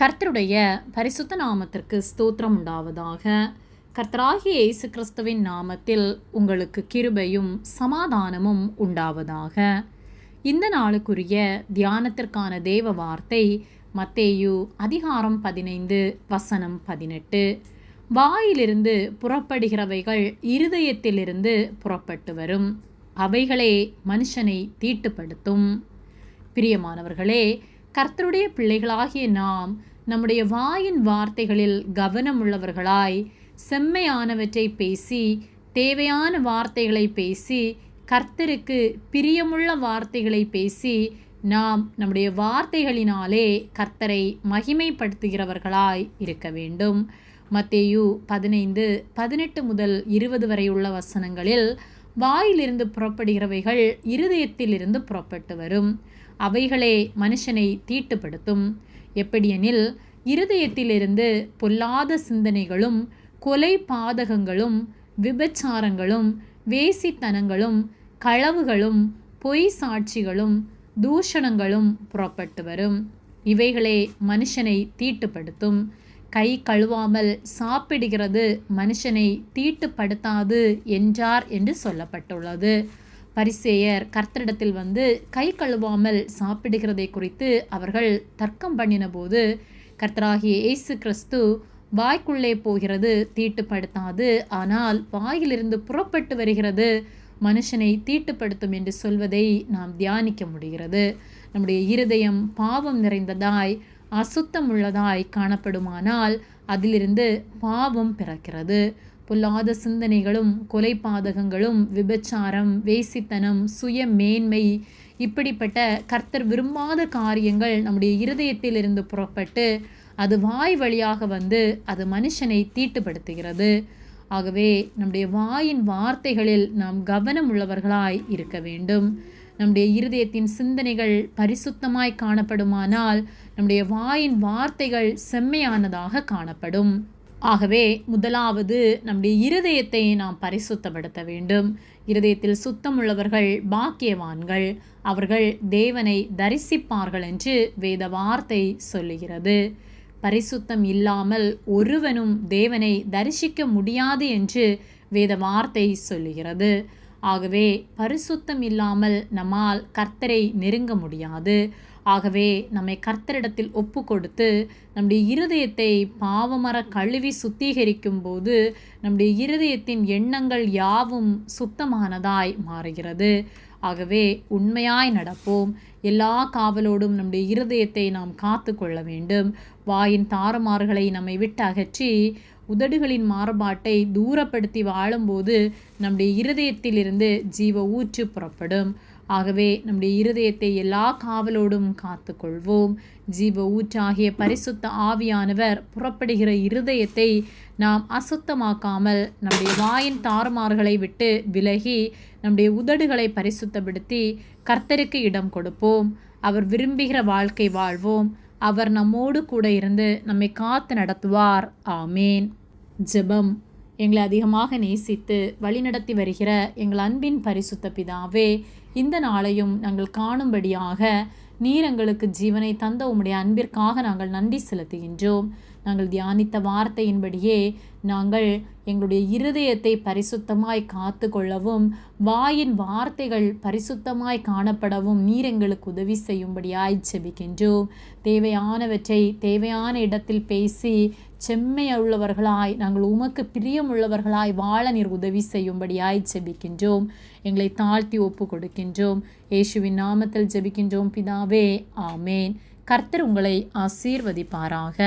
கர்த்தருடைய பரிசுத்த நாமத்திற்கு ஸ்தோத்திரம் உண்டாவதாக. கர்த்தராகிய இயேசு கிறிஸ்துவின் நாமத்தில் உங்களுக்கு கிருபையும் சமாதானமும் உண்டாவதாக. இந்த நாளுக்குரிய தியானத்திற்கான தேவ வார்த்தை மத்தேயு அதிகாரம் பதினைந்து வசனம் பதினெட்டு. வாயிலிருந்து புறப்படுகிறவைகள் இருதயத்திலிருந்து புறப்பட்டு வரும். அவைகளே மனுஷனை தீட்டுப்படுத்தும். பிரியமானவர்களே கர்த்தருடைய பிள்ளைகளாகிய நாம் நம்முடைய வாயின் வார்த்தைகளில் கவனமுள்ளவர்களாய் செம்மையானவற்றை பேசி தேவையான வார்த்தைகளை பேசி கர்த்தருக்கு பிரியமுள்ள வார்த்தைகளை பேசி நாம் நம்முடைய வார்த்தைகளினாலே கர்த்தரை மகிமைப்படுத்துகிறவர்களாய் இருக்க வேண்டும். மத்தேயு பதினைந்து பதினெட்டு முதல் இருபது வரை உள்ள வசனங்களில் வாயிலிருந்து புறப்படுகிறவைகள் இருதயத்திலிருந்து புறப்பட்டு வரும். அவைகளே மனுஷனை தீட்டுப்படுத்தும். எப்படியெனில் இருதயத்திலிருந்து பொல்லாத சிந்தனைகளும் கொலை பாதகங்களும் விபச்சாரங்களும் வேசித்தனங்களும் களவுகளும் பொய் சாட்சிகளும் தூஷணங்களும் புறப்பட்டு வரும். இவைகளே மனுஷனை தீட்டுப்படுத்தும். கை கழுவாமல் சாப்பிடுகிறது மனுஷனை தீட்டுப்படுத்தாது என்றார் என்று சொல்லப்பட்டுள்ளது. பரிசேயர் கர்த்தரிடத்தில் வந்து கை கழுவாமல் சாப்பிடுகிறதை குறித்து அவர்கள் தர்க்கம் பண்ணின போது கர்த்தராகிய இயேசு கிறிஸ்து வாய்க்குள்ளே போகிறது தீட்டுப்படுத்தாது ஆனால் வாயிலிருந்து புறப்பட்டு வருகிறது மனுஷனை தீட்டுப்படுத்தும் என்று சொல்வதை நாம் தியானிக்க முடிகிறது. நம்முடைய இருதயம் பாவம் நிறைந்ததாய் அசுத்தம் உள்ளதாய் காணப்படுமானால் அதிலிருந்து பாவம் பிறக்கிறது. பொல்லாத சிந்தனைகளும் கொலை பாதகங்களும் விபச்சாரம் வேசித்தனம் சுய மேன்மை இப்படிப்பட்ட கர்த்தர் விரும்பாத காரியங்கள் நம்முடைய இருதயத்திலிருந்து புறப்பட்டு அது வாய் வழியாக வந்து அது மனுஷனை தீட்டுப்படுத்துகிறது. ஆகவே நம்முடைய வாயின் வார்த்தைகளில் நாம் கவனம் உள்ளவர்களாய் இருக்க வேண்டும். நம்முடைய இருதயத்தின் சிந்தனைகள் பரிசுத்தமாய் காணப்படுமானால் நம்முடைய வாயின் வார்த்தைகள் செம்மையானதாக காணப்படும். ஆகவே முதலாவது நம்முடைய இருதயத்தை நாம் பரிசுத்தப்படுத்த வேண்டும். இருதயத்தில் சுத்தமுள்ளவர்கள் பாக்கியவான்கள். அவர்கள் தேவனை தரிசிப்பார்கள் என்று வேத வார்த்தை சொல்லுகிறது. பரிசுத்தம் இல்லாமல் ஒருவனும் தேவனை தரிசிக்க முடியாது என்று வேத வார்த்தை சொல்லுகிறது. ஆகவே பரிசுத்தம் இல்லாமல் நம்மால் கர்த்தரை நெருங்க முடியாது. ஆகவே நம்மை கர்த்தரிடத்தில் ஒப்பு கொடுத்து நம்முடைய இருதயத்தை பாவமர கழுவி சுத்திகரிக்கும் போது நம்முடைய இருதயத்தின் எண்ணங்கள் யாவும் சுத்தமானதாய் மாறுகிறது. ஆகவே உண்மையாய் நடப்போம். எல்லா காவலோடும் நம்முடைய இருதயத்தை நாம் காத்து கொள்ள வேண்டும். வாயின் தாறுமாறுகளை நம்மை விட்டு அகற்றி உதடுகளின் மாறுபாட்டை தூரப்படுத்தி வாழும்போது நம்முடைய இருதயத்திலிருந்து ஜீவ ஊற்று புறப்படும். ஆகவே நம்முடைய இருதயத்தை எல்லா காவலோடும் காத்துக்கொள்வோம். ஜீவ ஊற்றாகிய பரிசுத்த ஆவியானவர் புறப்படுகிற இருதயத்தை நாம் அசுத்தமாக்காமல் நம்முடைய வாயின் தாறுமாறுகளை விட்டு விலகி நம்முடைய உதடுகளை பரிசுத்தப்படுத்தி கர்த்தருக்கு இடம் கொடுப்போம். அவர் விரும்புகிற வாழ்க்கை வாழ்வோம். அவர் நம்மோடு கூட இருந்து நம்மை காத்து நடத்துவார். ஆமேன். ஜெபம். எங்களை அதிகமாக நேசித்து வழிநடத்தி வருகிற எங்கள் அன்பின் பரிசுத்த பிதாவே இந்த நாளையும் நாங்கள் காணும்படியாக நீர் எங்களுக்கு ஜீவனை தந்த உம்முடைய அன்பிற்காக நாங்கள் நன்றி செலுத்துகின்றோம். நாங்கள் தியானித்த வார்த்தையின்படியே நாங்கள் எங்களுடைய இருதயத்தை பரிசுத்தமாய் காத்து கொள்ளவும் வாயின் வார்த்தைகள் பரிசுத்தமாய் காணப்படவும் நீர் எங்களுக்கு உதவி செய்யும்படியாய் செபிக்கின்றோம் தேவையானவற்றை தேவையான இடத்தில் பேசி செம்மையுள்ளவர்களாய் நாங்கள் உமக்கு பிரியமுள்ளவர்களாய் வாழ நீர் உதவி செய்யும்படியாய் ஜெபிக்கின்றோம். எங்களை தாழ்த்தி ஒப்பு கொடுக்கின்றோம். இயேசுவின் நாமத்தில் ஜெபிக்கின்றோம். பிதாவே ஆமேன். கர்த்தர் உங்களை ஆசீர்வதிப்பாராக.